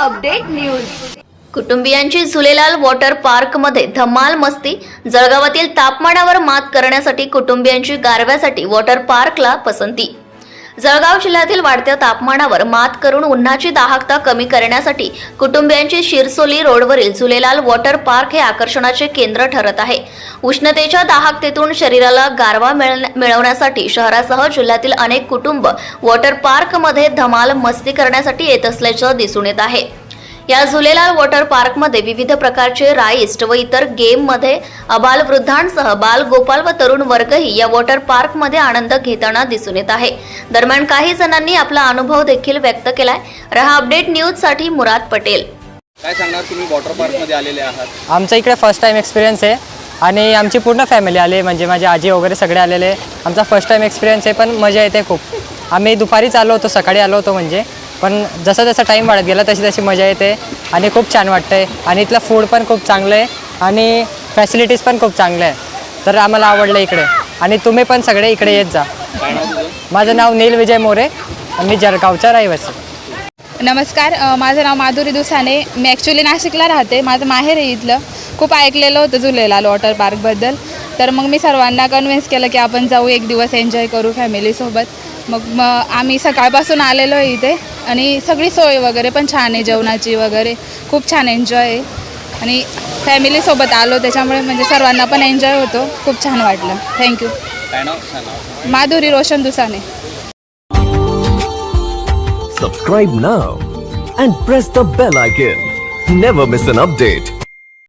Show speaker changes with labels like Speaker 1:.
Speaker 1: Update news. कुटुंबियांची Jhulelal water पार्कमध्ये धमाल मस्ती. जळगावातील तापमानावर मात करण्यासाठी कुटुंबियांची गारव्यासाठी वॉटर पार्कला पसंती. जळगाव जिल्ह्यातील वाढत्या तापमानावर मात करून उन्हाची दाहकता कमी करण्यासाठी कुटुंबियांची शिरसोली रोडवरील झुलेलाल वॉटर पार्क हे आकर्षणाचे केंद्र ठरत आहे. उष्णतेच्या दाहकतेतून शरीराला गारवा मिळवण्यासाठी शहरासह जिल्ह्यातील अनेक कुटुंब वॉटर पार्कमध्ये धमाल मस्ती करण्यासाठी येत असल्याचं दिसून येत आहे. या झुलेलाल वॉटर पार्कमध्ये विविध प्रकारचे राईस्ट व इतर गेममध्ये अबाल वृद्धांसह बाल गोपाल व तरुण वर्गही या वॉटर पार्कमध्ये आनंद घेताना दिसून येत आहे. दरम्यान काही जणांनी आपला अनुभव देखील व्यक्त केलाय. रहा अपडेट न्यूजसाठी मुराद पटेल.
Speaker 2: काय सांगणार तुम्ही? वॉटर पार्कमध्ये आलेले आहात.
Speaker 3: आमचा इकडे फर्स्ट टाईम एक्सपिरियन्स आहे. आणि आमची पूर्ण फॅमिली आली म्हणजे माझी आजी वगैरे सगळे आलेले आमचा फर्स्ट टाईम एक्सपिरियन्स आहे पण मजा येते खूप. आम्ही दुपारीच आलो होतो सकाळी आलो होतो म्हणजे. पण जसा जसा टाईम वाढत गेला तशी तशी मजा येते आणि खूप छान वाटतं आहे आणि इथलं फूड पण खूप चांगलं आहे आणि फॅसिलिटीज पण खूप चांगल्या आहे तर आम्हाला आवडलं इकडे. आणि तुम्ही पण सगळे इकडे येत जा. माझं नाव नील विजय मोरे. मी जळगावचा रहिवासी.
Speaker 4: नमस्कार माझं नाव माधुरी दुसाने. मी ॲक्च्युली नाशिकला राहते. माझं माहेर आहे इथलं. खूप ऐकलेलं होतं झुलेलाल वॉटर पार्कबद्दल. तर मग मी सर्वांना कन्व्हिन्स केलं की आपण जाऊ एक दिवस एन्जॉय करू फॅमिलीसोबत मग मग आम्ही सकाळपासून आलेलो आहे इथे आणि सगळी सोय वगैरे पण छान आहे जेवणाची वगैरे खूप छान एन्जॉय आहे. आणि फॅमिलीसोबत आलो त्याच्यामुळे म्हणजे सर्वांना पण एन्जॉय होतो. खूप छान वाटलं. Thank you Madhuri Roshan Dusane.
Speaker 5: Subscribe now and press the bell icon. Never miss an update.